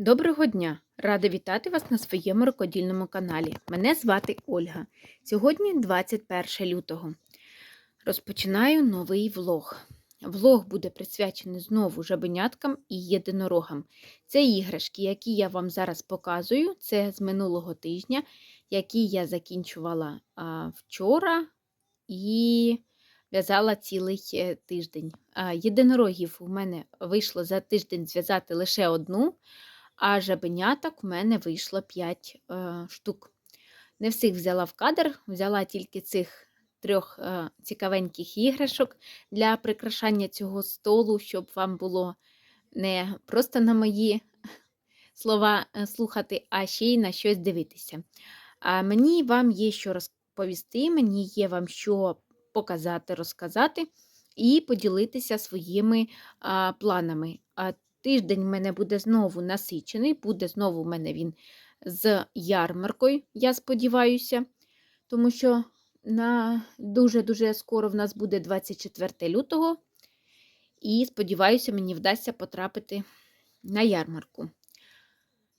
Доброго дня! Рада вітати вас на своєму рукодільному каналі. Мене звати Ольга. Сьогодні 21 лютого. Розпочинаю новий влог. Влог буде присвячений знову жабеняткам і єдинорогам. Це іграшки, які я вам зараз показую. Це з минулого тижня, які я закінчувала вчора і в'язала цілий е, тиждень. Єдинорогів у мене вийшло за тиждень зв'язати лише одну а жабеняток у мене вийшло 5 е, штук. Не всіх взяла в кадр, взяла тільки цих трьох е, цікавеньких іграшок для прикрашання цього столу, щоб вам було не просто на мої слова е, слухати, а ще й на щось дивитися. А мені вам є що розповісти, мені є вам що показати, розказати і поділитися своїми а, планами. Тиждень в мене буде знову насичений, буде знову в мене він з ярмаркою, я сподіваюся, тому що дуже-дуже скоро в нас буде 24 лютого, і сподіваюся, мені вдасться потрапити на ярмарку.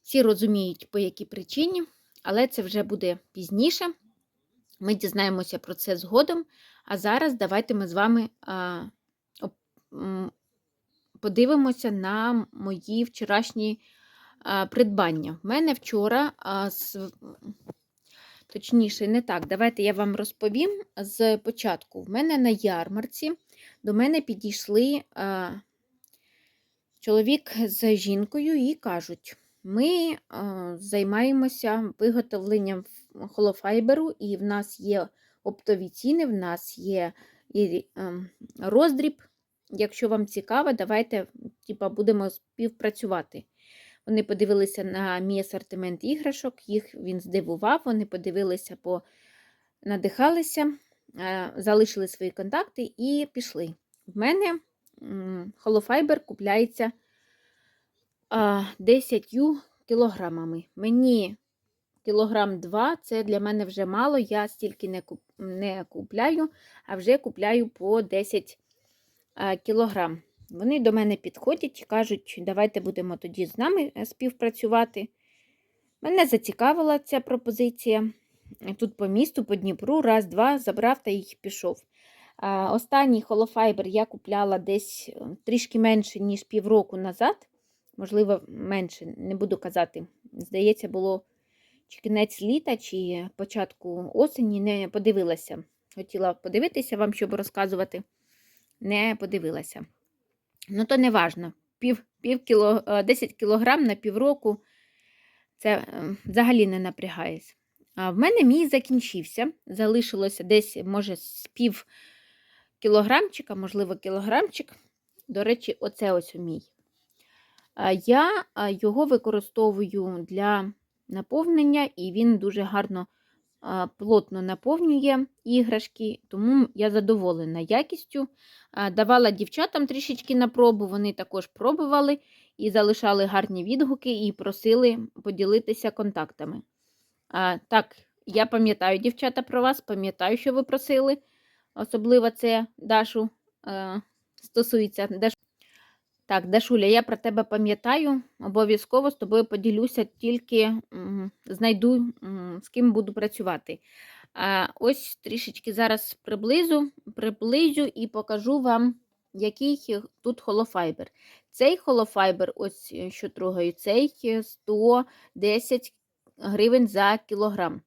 Всі розуміють, по якій причині, але це вже буде пізніше. Ми дізнаємося про це згодом. А зараз давайте ми з вами а, подивимося на мої вчорашні придбання. В мене вчора, з... точніше, не так, давайте я вам розповім з початку. В мене на ярмарці до мене підійшли чоловік з жінкою і кажуть, ми займаємося виготовленням холофайберу, і в нас є оптові ціни, в нас є ем, роздріб. Якщо вам цікаво, давайте типа, будемо співпрацювати. Вони подивилися на мій асортимент іграшок, їх він здивував, вони подивилися, по... надихалися, залишили свої контакти і пішли. В мене холофайбер купляється 10 кілограмами. Мені кілограм 2 це для мене вже мало, я стільки не купляю, а вже купляю по 10 кілограм. Вони до мене підходять і кажуть, давайте будемо тоді з нами е, співпрацювати. Мене зацікавила ця пропозиція. Тут по місту, по Дніпру, раз, два, забрав та їх пішов. Останній холофайбер я купляла десь е, трішки менше, ніж півроку назад. Можливо, менше, не буду казати. Здається, було чи кінець літа, чи початку осені, не подивилася. Хотіла подивитися вам, щоб розказувати не подивилася. Ну, то не важно. Пів, пів кіло, 10 кілограм на півроку це ем, взагалі не напрягаюсь. А в мене мій закінчився. Залишилося десь, може, з пів кілограмчика, можливо, кілограмчик. До речі, оце ось мій. Я його використовую для наповнення, і він дуже гарно плотно наповнює іграшки, тому я задоволена якістю. Давала дівчатам трішечки на пробу, вони також пробували і залишали гарні відгуки і просили поділитися контактами. Так, я пам'ятаю, дівчата, про вас, пам'ятаю, що ви просили. Особливо це Дашу стосується. Так, Дашуля, я про тебе пам'ятаю, обов'язково з тобою поділюся, тільки знайду, з ким буду працювати. А Ось трішечки зараз приблизу, приблизю і покажу вам, який тут холофайбер. Цей холофайбер, ось е, що трогаю, цей 110 гривень за кілограм.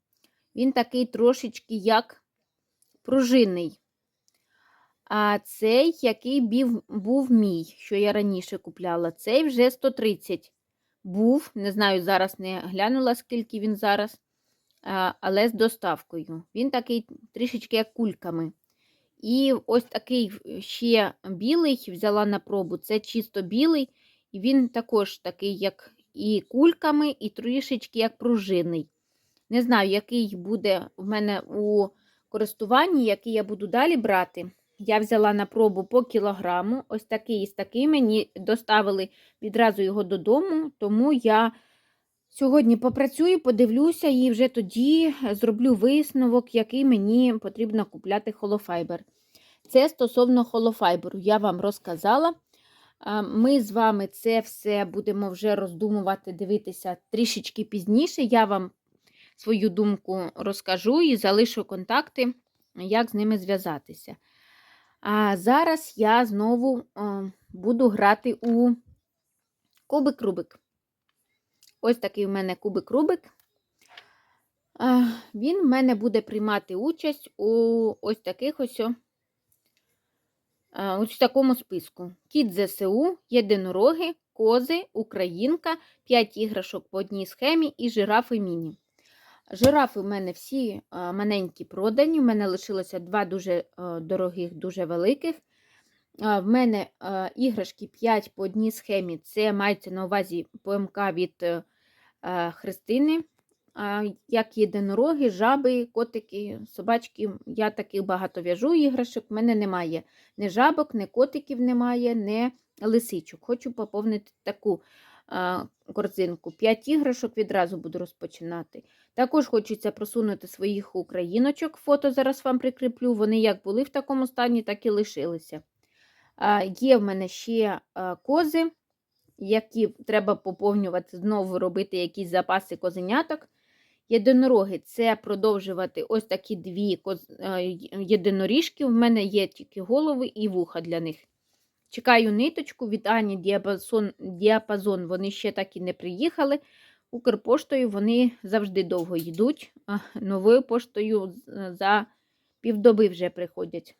Він такий трошечки як пружинний. А цей, який був, був мій, що я раніше купляла, цей вже 130 був. Не знаю, зараз не глянула, скільки він зараз, але з доставкою. Він такий трішечки як кульками. І ось такий ще білий взяла на пробу, це чисто білий, і він також такий, як і кульками, і трішечки як пружинний. Не знаю, який буде в мене у користуванні, який я буду далі брати. Я взяла на пробу по кілограму, ось такий і з такий мені доставили відразу його додому, тому я сьогодні попрацюю, подивлюся і вже тоді зроблю висновок, який мені потрібно купляти холофайбер. Це стосовно холофайберу, я вам розказала. Ми з вами це все будемо вже роздумувати, дивитися трішечки пізніше. Я вам свою думку розкажу і залишу контакти, як з ними зв'язатися. А зараз я знову е, буду грати у кубик-рубик. Ось такий у мене кубик-рубик. Е, Він в мене буде приймати участь у ось таких ось. е, Ось в такому списку: Кіт ЗСУ, єдинороги, кози, українка, 5 іграшок по одній схемі і жирафи міні. Жирафи в мене всі маленькі продані. У мене лишилося два дуже дорогих, дуже великих. В мене іграшки 5 по одній схемі. Це мається на увазі ПМК від е, Христини. Як єдинороги, жаби, котики, собачки. Я таких багато в'яжу іграшок. В мене немає ні жабок, ні котиків немає, ні лисичок. Хочу поповнити таку корзинку. П'ять іграшок відразу буду розпочинати. Також хочеться просунути своїх україночок. Фото зараз вам прикріплю. Вони як були в такому стані, так і лишилися. Є в мене ще кози, які треба поповнювати, знову робити якісь запаси козеняток. Єдинороги це продовжувати ось такі дві єдиноріжки. У мене є тільки голови і вуха для них. Чекаю ниточку від Ані Діапазон, Діапазон. Вони ще так і не приїхали. Укрпоштою вони завжди довго йдуть. Новою поштою за півдоби вже приходять.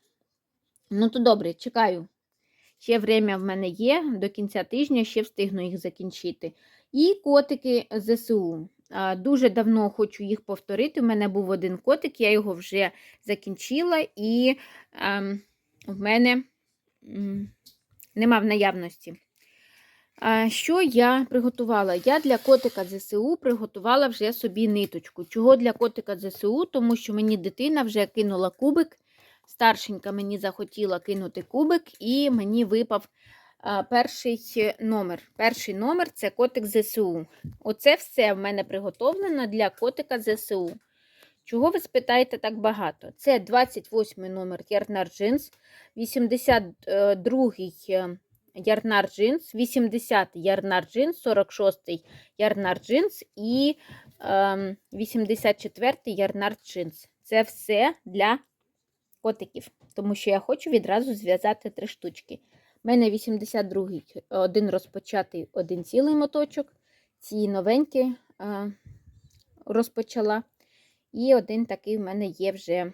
Ну, то добре, чекаю. Ще время в мене є, до кінця тижня ще встигну їх закінчити. І котики ЗСУ. Дуже давно хочу їх повторити. У мене був один котик, я його вже закінчила, і ем, в мене нема в наявності. Що я приготувала? Я для котика ЗСУ приготувала вже собі ниточку. Чого для котика ЗСУ? Тому що мені дитина вже кинула кубик. Старшенька мені захотіла кинути кубик, і мені випав перший номер. Перший номер це котик ЗСУ. Оце все в мене приготовлено для котика ЗСУ. Чого ви спитаєте так багато? Це 28 номер Ярнар Джинс, 82-й Ярнар Джинс, 80-й Ярнар Джинс, 46-й Ярнар Джинс і ем, 84-й Ярнар Джинс. Це все для котиків, тому що я хочу відразу зв'язати три штучки. У мене 82-й один розпочатий, один цілий моточок. Ці новенькі е, розпочала. І один такий в мене є вже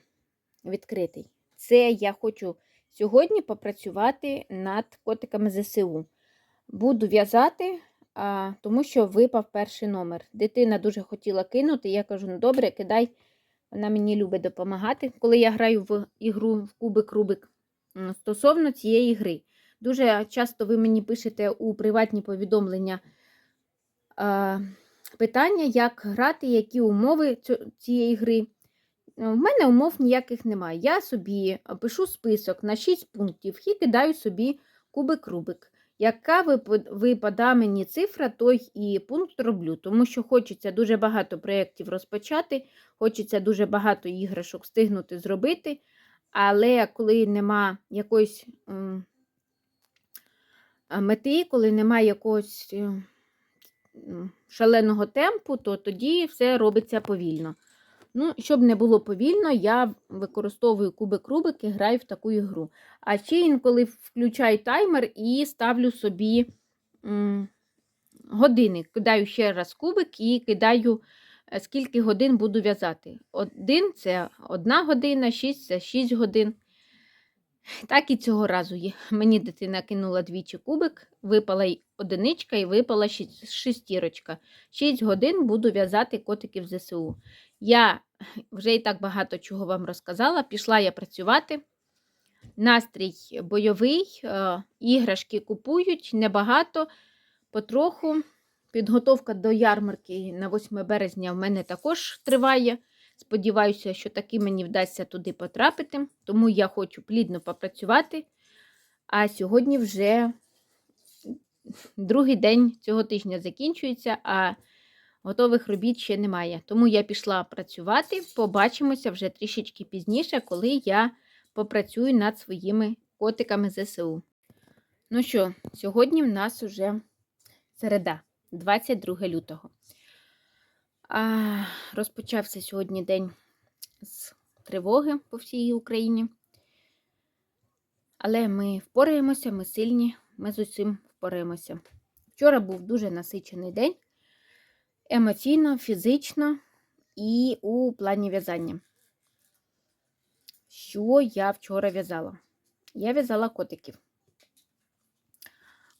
відкритий. Це я хочу сьогодні попрацювати над котиками ЗСУ. Буду в'язати, тому що випав перший номер. Дитина дуже хотіла кинути. Я кажу: ну добре, кидай. Вона мені любить допомагати, коли я граю в ігру в кубик-рубик. Стосовно цієї гри. Дуже часто ви мені пишете у приватні повідомлення питання, як грати, які умови цієї гри. В мене умов ніяких немає. Я собі пишу список на 6 пунктів і кидаю собі кубик-рубик. Яка вип- випада мені цифра, той і пункт роблю, тому що хочеться дуже багато проєктів розпочати, хочеться дуже багато іграшок встигнути зробити, але коли нема якоїсь мети, коли немає якогось е, шаленого темпу, то тоді все робиться повільно. Ну, щоб не було повільно, я використовую кубик і граю в таку ігру. А ще інколи включаю таймер і ставлю собі години. Кидаю ще раз кубик і кидаю, е, скільки годин буду в'язати. Один це одна година, шість це шість годин. Так і цього разу є. Мені дитина кинула двічі кубик, випала й одиничка і випала шестірочка. Шість годин буду в'язати котиків ЗСУ. Я вже і так багато чого вам розказала. Пішла я працювати. Настрій бойовий, е, іграшки купують небагато, потроху. Підготовка до ярмарки на 8 березня в мене також триває. Сподіваюся, що таки мені вдасться туди потрапити, тому я хочу плідно попрацювати. А сьогодні вже другий день цього тижня закінчується, а готових робіт ще немає. Тому я пішла працювати. Побачимося вже трішечки пізніше, коли я попрацюю над своїми котиками ЗСУ. Ну що, сьогодні в нас уже середа, 22 лютого. А, розпочався сьогодні день з тривоги по всій Україні. Але ми впораємося, ми сильні, ми з усім впораємося. Вчора був дуже насичений день емоційно, фізично і у плані в'язання. Що я вчора в'язала? Я в'язала котиків.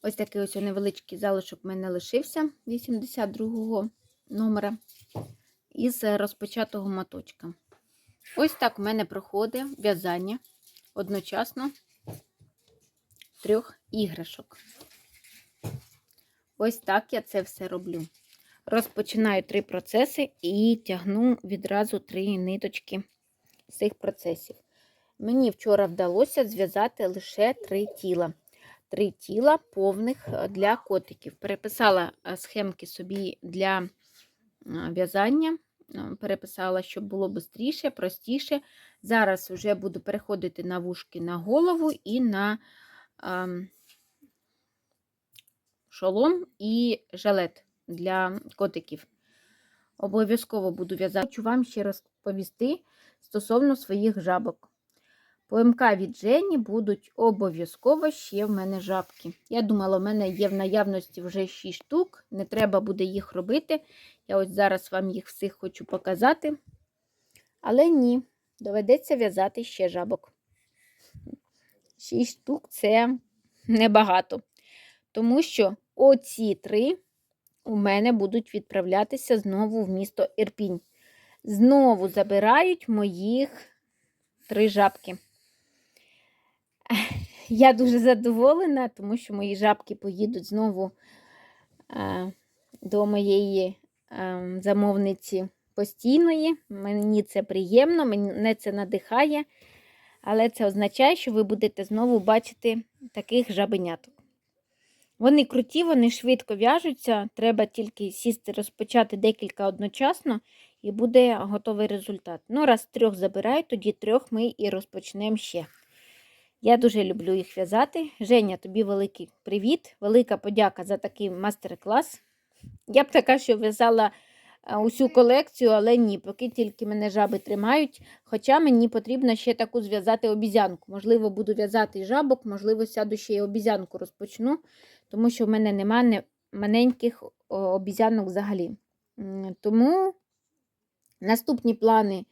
Ось такий ось невеличкий залишок в мене лишився 82-го номера із розпочатого моточка. Ось так у мене проходить в'язання одночасно трьох іграшок. Ось так я це все роблю. Розпочинаю три процеси і тягну відразу три ниточки з цих процесів. Мені вчора вдалося зв'язати лише три тіла. Три тіла повних для котиків. Переписала схемки собі для в'язання, переписала, щоб було швидше, простіше. Зараз вже буду переходити на вушки на голову і на шолом і жилет для котиків. Обов'язково буду в'язати. Хочу вам ще розповісти стосовно своїх жабок. По МК від Жені будуть обов'язково ще в мене жабки. Я думала, в мене є в наявності вже 6 штук, не треба буде їх робити. Я ось зараз вам їх всіх хочу показати. Але ні, доведеться в'язати ще жабок. 6 штук це небагато. Тому що оці три у мене будуть відправлятися знову в місто Ірпінь. Знову забирають моїх три жабки. Я дуже задоволена, тому що мої жабки поїдуть знову е, до моєї замовниці постійної. Мені це приємно, мене це надихає, але це означає, що ви будете знову бачити таких жабеняток. Вони круті, вони швидко в'яжуться, треба тільки сісти, розпочати декілька одночасно, і буде готовий результат. Ну, раз трьох забирають, тоді трьох ми і розпочнемо ще. Я дуже люблю їх в'язати. Женя, тобі великий привіт, велика подяка за такий мастер-клас. Я б така, що в'язала усю колекцію, але ні, поки тільки мене жаби тримають. Хоча мені потрібно ще таку зв'язати обізянку. Можливо, буду в'язати жабок, можливо, сяду ще й обізянку розпочну, тому що в мене немає маленьких обізянок взагалі. Тому наступні плани.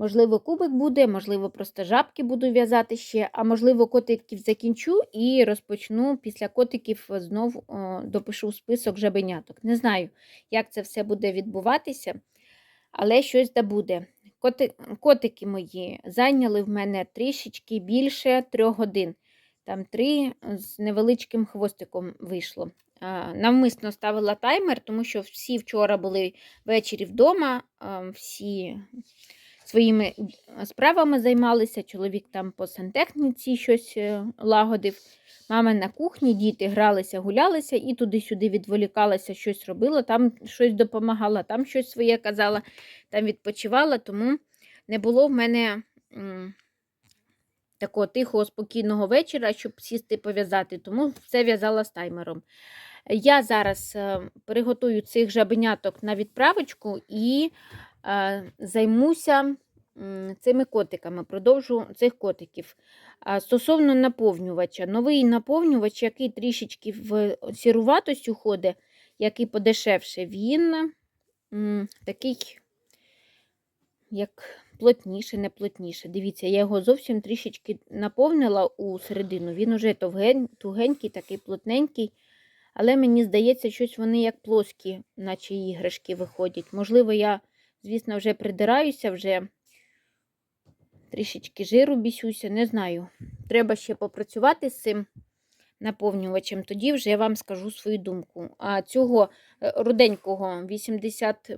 Можливо, кубик буде, можливо, просто жабки буду в'язати ще, а можливо, котиків закінчу і розпочну після котиків знов допишу список жабеняток. Не знаю, як це все буде відбуватися, але щось да буде. Коти, котики мої зайняли в мене трішечки більше трьох годин. Там три з невеличким хвостиком вийшло. Навмисно ставила таймер, тому що всі вчора були ввечері вдома, всі своїми справами займалися. Чоловік там по сантехніці щось е, лагодив. Мама на кухні, діти гралися, гулялися і туди-сюди відволікалася, щось робила, там щось допомагала, там щось своє казала, там відпочивала, тому не було в мене такого тихого, спокійного вечора, щоб сісти пов'язати, тому все в'язала з таймером. Я зараз е, приготую цих жабеняток на відправочку і займуся цими котиками, продовжу цих котиків. Стосовно наповнювача, новий наповнювач, який трішечки в сіруватость уходить, який подешевше, він такий, як плотніше, не плотніше. Дивіться, я його зовсім трішечки наповнила у середину. Він уже тугенький, такий плотненький. Але мені здається, щось вони як плоскі, наче іграшки виходять. Можливо, я Звісно, вже придираюся, вже трішечки жиру бісюся, не знаю. Треба ще попрацювати з цим наповнювачем, тоді вже вам скажу свою думку. А цього е, руденького 80,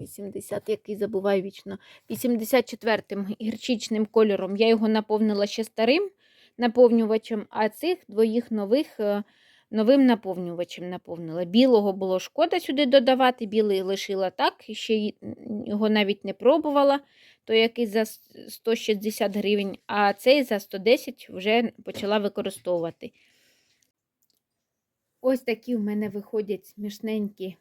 80, який забуваю вічно, 84-м гірчичним кольором я його наповнила ще старим наповнювачем, а цих двоїх нових е, новим наповнювачем наповнила. Білого було шкода сюди додавати, білий лишила так, ще його навіть не пробувала, то який за 160 гривень, а цей за 110 вже почала використовувати. Ось такі в мене виходять смішненькі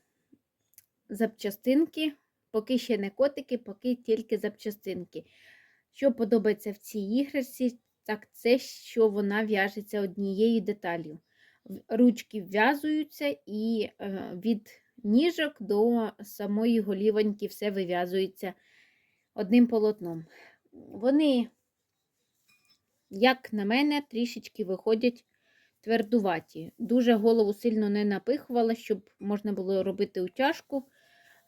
запчастинки. Поки ще не котики, поки тільки запчастинки. Що подобається в цій іграшці, так це, що вона в'яжеться однією деталлю. Ручки вв'язуються і е, від ніжок до самої голівоньки все вив'язується одним полотном. Вони, як на мене, трішечки виходять твердуваті. Дуже голову сильно не напихувала, щоб можна було робити утяжку.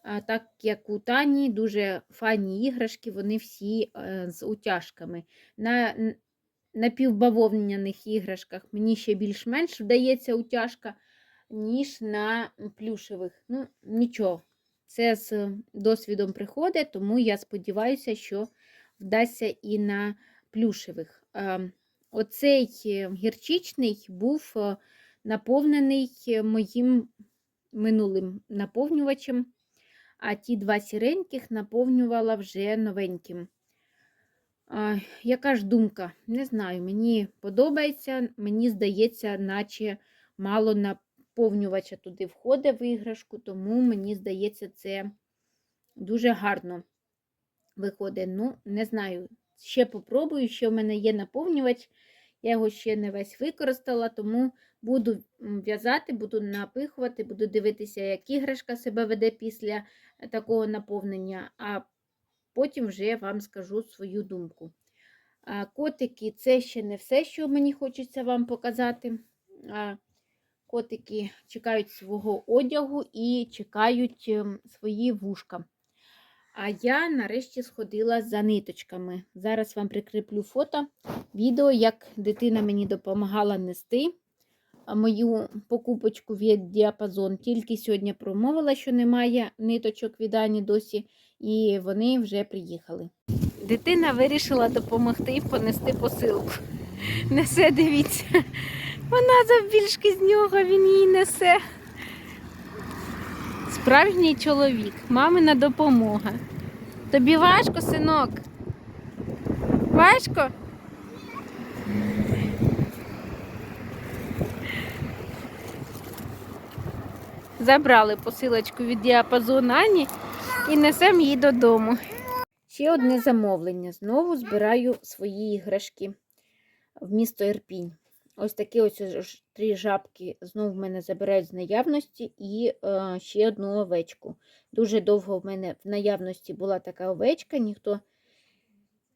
А так як у Тані дуже файні іграшки, вони всі е, з утяжками. На напівбавовняних іграшках мені ще більш-менш вдається утяжка, ніж на плюшевих. Ну, нічого, це з досвідом приходить, тому я сподіваюся, що вдасться і на плюшевих. Оцей е, гірчичний був е, наповнений е, моїм минулим наповнювачем а ті два сіреньких наповнювала вже новеньким. Яка ж думка? Не знаю, мені подобається, мені здається, наче мало наповнювача туди входить в іграшку, тому мені здається, це дуже гарно виходить. Ну, не знаю. Ще попробую, ще в мене є наповнювач. Я його ще не весь використала, тому буду в'язати, буду напихувати, буду дивитися, як іграшка себе веде після такого наповнення, а потім вже вам скажу свою думку. Котики це ще не все, що мені хочеться вам показати. Котики чекають свого одягу і чекають ем, свої вушка. А я нарешті сходила за ниточками. Зараз вам прикріплю фото, відео, як дитина мені допомагала нести мою покупочку від діапазон. Тільки сьогодні промовила, що немає ниточок від Ані досі, і вони вже приїхали. Дитина вирішила допомогти понести посилку. Несе, дивіться. Вона завбільшки з нього, він її несе. Справжній чоловік, мамина допомога. Тобі важко, синок? Важко? Забрали посилочку від діапазону Ані і несемо її додому. Ще одне замовлення. Знову збираю свої іграшки в місто Ірпінь. Ось такі ось три жабки знову в мене забирають з наявності і е, ще одну овечку. Дуже довго в мене в наявності була така овечка, ніхто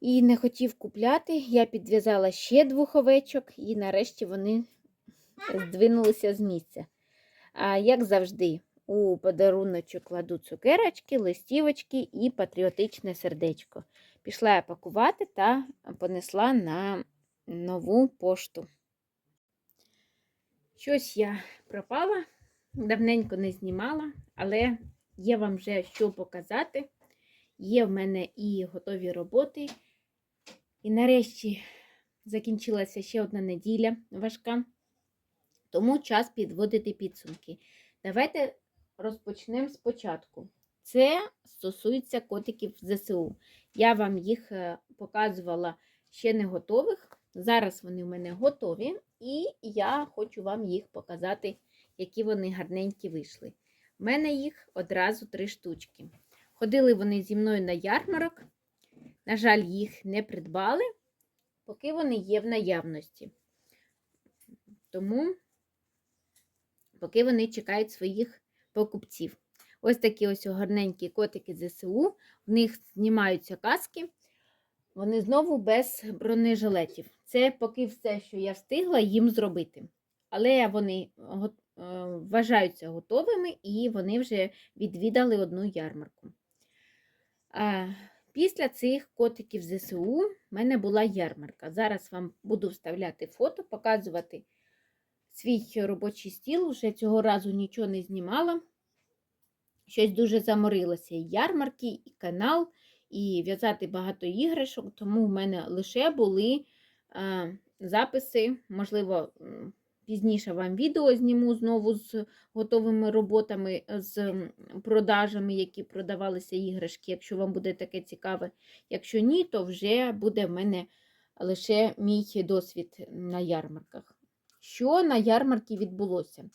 і не хотів купляти. Я підв'язала ще двох овечок, і нарешті вони здвинулися з місця. А як завжди, у подаруночок кладу цукерочки, листівочки і патріотичне сердечко. Пішла я пакувати та понесла на нову пошту. Щось я пропала, давненько не знімала, але є вам вже що показати. Є в мене і готові роботи. І нарешті закінчилася ще одна неділя важка, тому час підводити підсумки. Давайте розпочнемо спочатку. Це стосується котиків ЗСУ. Я вам їх е, показувала ще не готових. Зараз вони в мене готові, і я хочу вам їх показати, які вони гарненькі вийшли. У мене їх одразу три штучки. Ходили вони зі мною на ярмарок. На жаль, їх не придбали, поки вони є в наявності. Тому, поки вони чекають своїх покупців. Ось такі ось гарненькі котики ЗСУ. В них знімаються каски. Вони знову без бронежилетів. Це поки все, що я встигла їм зробити. Але вони е, вважаються готовими і вони вже відвідали одну ярмарку. Після цих котиків ЗСУ в мене була ярмарка. Зараз вам буду вставляти фото, показувати свій робочий стіл. Вже цього разу нічого не знімала. Щось дуже заморилося. І ярмарки, і канал, і в'язати багато іграшок, тому в мене лише були е, записи, можливо, пізніше вам відео зніму знову з готовими роботами, з продажами, які продавалися іграшки, якщо вам буде таке цікаве. Якщо ні, то вже буде в мене лише мій досвід на ярмарках. Що на ярмарці відбулося?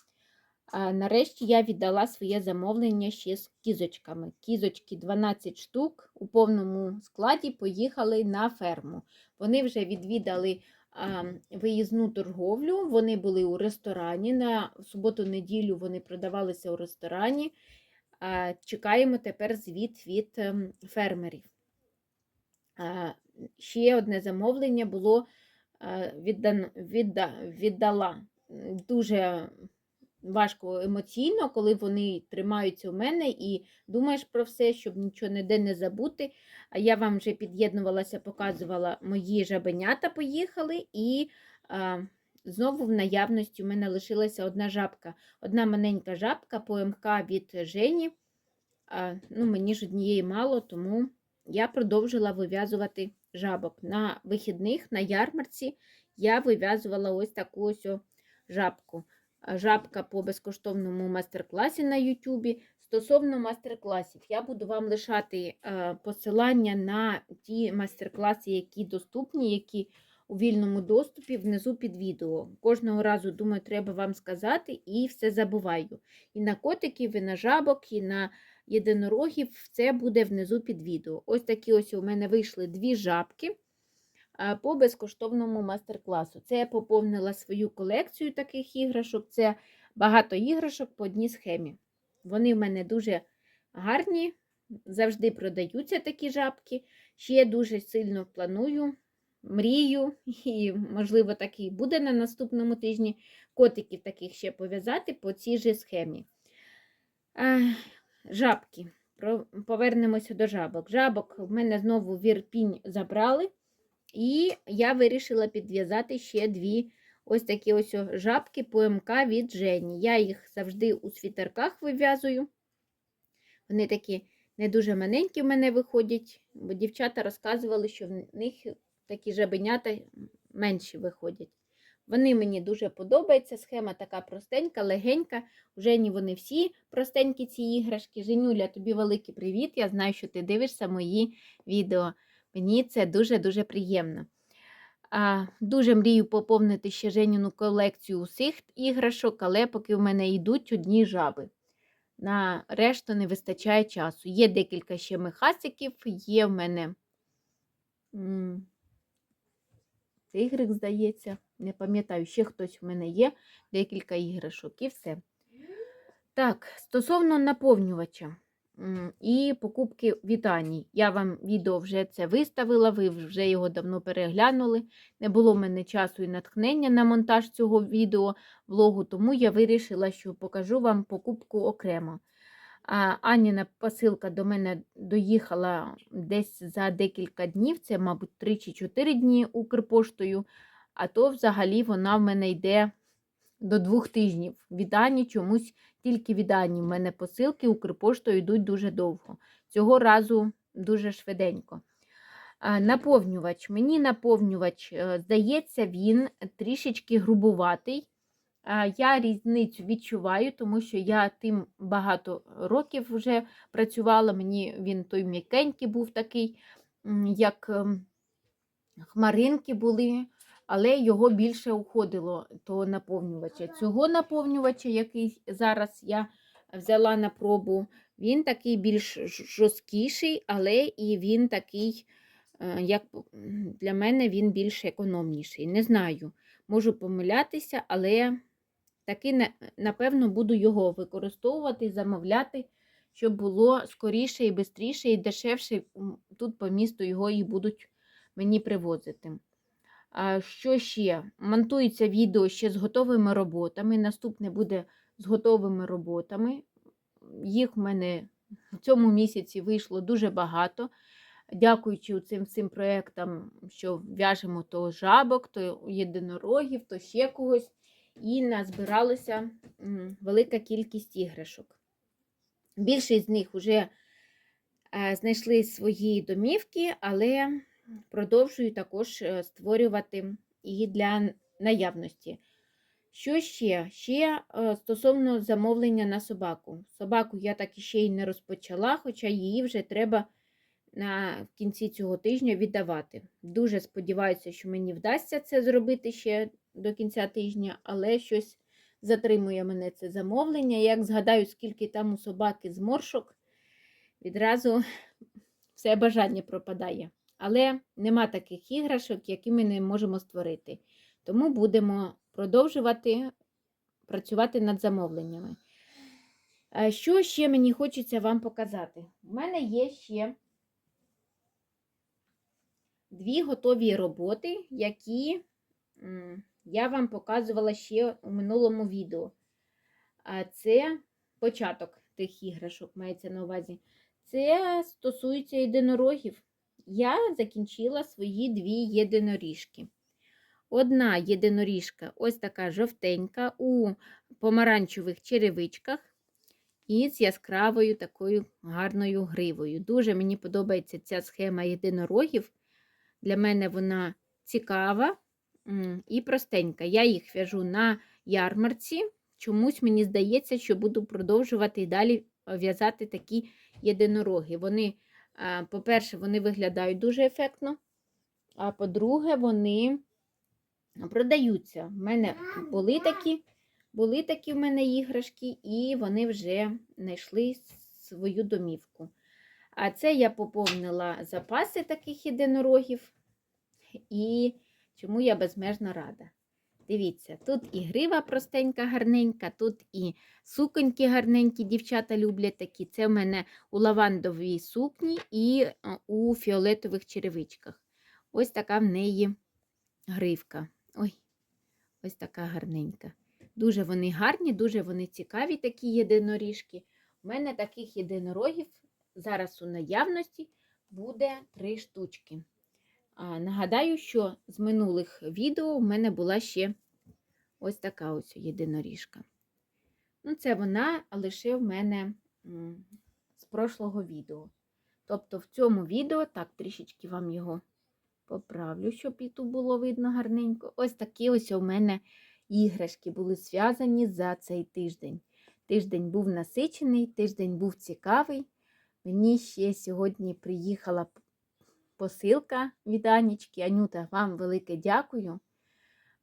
Нарешті я віддала своє замовлення ще з кізочками. Кізочки 12 штук у повному складі поїхали на ферму. Вони вже відвідали виїзну торговлю, вони були у ресторані. На суботу-неділю вони продавалися у ресторані. Чекаємо тепер звіт від ем, фермерів. Ще одне замовлення було віддала. Дуже важко емоційно, коли вони тримаються у мене і думаєш про все, щоб нічого ніде не забути. А я вам вже під'єднувалася, показувала мої жабенята поїхали, і а, знову в наявності у мене лишилася одна жабка. Одна маленька жабка ПМК від Жені. Ну, мені ж однієї мало, тому я продовжила вив'язувати жабок. На вихідних на ярмарці я вив'язувала ось таку ось жабку. Жабка по безкоштовному майстер-класі на Ютубі. Стосовно майстер-класів, я буду вам лишати посилання на ті майстер-класи, які доступні, які у вільному доступі внизу під відео. Кожного разу, думаю, треба вам сказати і все забуваю. І на котиків, і на жабок, і на єдинорогів це буде внизу під відео. Ось такі ось у мене вийшли дві жабки по безкоштовному майстер-класу. Це я поповнила свою колекцію таких іграшок. Це багато іграшок по одній схемі. Вони в мене дуже гарні, завжди продаються такі жабки. Ще дуже сильно планую, мрію, і, можливо, так і буде на наступному тижні котиків таких ще пов'язати по цій же схемі. Жабки. Повернемося до жабок. Жабок в мене знову в Ірпінь забрали, і я вирішила підв'язати ще дві ось такі ось жабки ПМК від Жені. Я їх завжди у світерках вив'язую. Вони такі не дуже маленькі в мене виходять, бо дівчата розказували, що в них такі жабенята менші виходять. Вони мені дуже подобаються. Схема така простенька, легенька. У Жені вони всі простенькі, ці іграшки. Женюля, тобі великий привіт. Я знаю, що ти дивишся мої відео. Мені це дуже-дуже приємно. А, Дуже мрію поповнити ще Женіну колекцію усіх іграшок, але поки в мене йдуть одні жаби. На решту не вистачає часу. Є декілька ще мехасиків, є в мене м, тигрик, здається, не пам'ятаю, ще хтось в мене є, декілька іграшок і все. Так, стосовно наповнювача і покупки від Ані. Я вам відео вже це виставила, ви вже його давно переглянули. Не було в мене часу і натхнення на монтаж цього відео влогу, тому я вирішила, що покажу вам покупку окремо. Аніна посилка до мене доїхала десь за декілька днів, це, мабуть, 3 чи 4 дні Укрпоштою, а то взагалі вона в мене йде до двох тижнів. Від Ані чомусь тільки від Ані в мене посилки Укрпоштою йдуть дуже довго. Цього разу дуже швиденько. Наповнювач. Мені наповнювач, е, здається, він трішечки грубуватий. Я різницю відчуваю, тому що я тим багато років вже працювала. Мені він той м'якенький був такий, як ем, хмаринки були, але його більше уходило того наповнювача. Цього наповнювача, який зараз я взяла на пробу, він такий більш жорсткіший, але і він такий, е, як для мене, він більш економніший. Не знаю, можу помилятися, але таки, напевно, буду його використовувати, замовляти, щоб було скоріше і швидше, і дешевше. Тут по місту його і будуть мені привозити. Що ще? Монтується відео ще з готовими роботами. Наступне буде з готовими роботами. Їх в мене в цьому місяці вийшло дуже багато. Дякуючи цим всім проєктам, що в'яжемо то жабок, то єдинорогів, то ще когось. І назбиралася велика кількість іграшок. Більшість з них вже е, знайшли свої домівки, але продовжую також е, створювати її для наявності. Що ще? Ще е, стосовно замовлення на собаку. Собаку я так ще й не розпочала, хоча її вже треба на кінці цього тижня віддавати. Дуже сподіваюся, що мені вдасться це зробити ще до кінця тижня, але щось затримує мене це замовлення. Як згадаю, скільки там у собаки зморшок, відразу все бажання пропадає. Але нема таких іграшок, які ми не можемо створити. Тому будемо продовжувати працювати над замовленнями. Е, Що ще мені хочеться вам показати? У мене є ще дві готові роботи, які я вам показувала ще у минулому відео. Це початок тих іграшок, мається на увазі. Це стосується єдинорогів. Я закінчила свої дві єдиноріжки. Одна єдиноріжка ось така жовтенька у помаранчевих черевичках і з яскравою такою гарною гривою. Дуже мені подобається ця схема єдинорогів. Для мене вона цікава і простенька. Я їх в'яжу на ярмарці. Чомусь мені здається, що буду продовжувати і далі в'язати такі єдинороги. Вони, по-перше, вони виглядають дуже ефектно, а по-друге, вони продаються. У мене були такі, були такі в мене іграшки, і вони вже знайшли свою домівку. А це я поповнила запаси таких єдинорогів, і чому я безмежно рада. Дивіться, тут і грива простенька, гарненька, тут і суконьки гарненькі, дівчата люблять такі. Це в мене у лавандовій сукні і у фіолетових черевичках. Ось така в неї гривка. Ой, ось така гарненька. Дуже вони гарні, дуже вони цікаві, такі єдиноріжки. У мене таких єдинорогів зараз у наявності буде три штучки. Нагадаю, що з минулих відео в мене була ще ось така ось єдиноріжка. Ну, це вона лише в мене з прошлого відео. Тобто в цьому відео, так, трішечки вам його поправлю, щоб і тут було видно гарненько. Ось такі ось у мене іграшки були зв'язані за цей тиждень. Тиждень був насичений, тиждень був цікавий. Мені ще сьогодні приїхала посилка від Анічки. Анюта, вам велике дякую.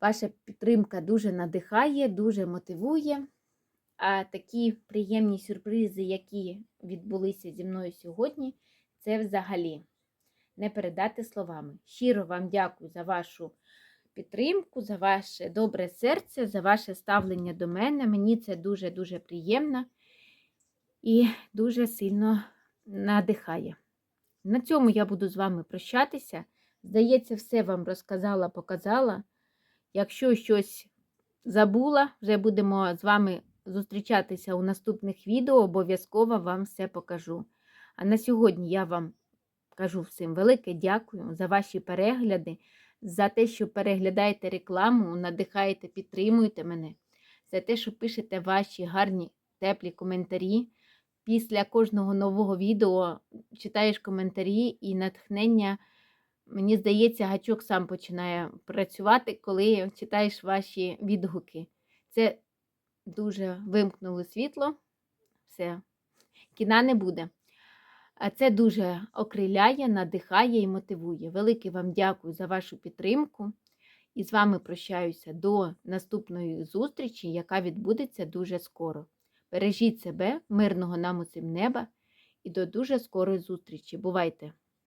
Ваша підтримка дуже надихає, дуже мотивує. А такі приємні сюрпризи, які відбулися зі мною сьогодні, це взагалі не передати словами. Щиро вам дякую за вашу підтримку, за ваше добре серце, за ваше ставлення до мене. Мені це дуже-дуже приємно і дуже сильно надихає. На цьому я буду з вами прощатися. Здається, все вам розказала, показала. Якщо щось забула, вже будемо з вами зустрічатися у наступних відео, обов'язково вам все покажу. А на сьогодні я вам кажу всім велике дякую за ваші перегляди, за те, що переглядаєте рекламу, надихаєте, підтримуєте мене, за те, що пишете ваші гарні теплі коментарі. Після кожного нового відео читаєш коментарі і натхнення. Мені здається, гачок сам починає працювати, коли читаєш ваші відгуки. Це дуже вимкнули світло, все, кіна не буде. А це дуже окриляє, надихає і мотивує. Велике вам дякую за вашу підтримку. І з вами прощаюся до наступної зустрічі, яка відбудеться дуже скоро. Бережіть себе, мирного нам усім неба і до дуже скорої зустрічі. Бувайте!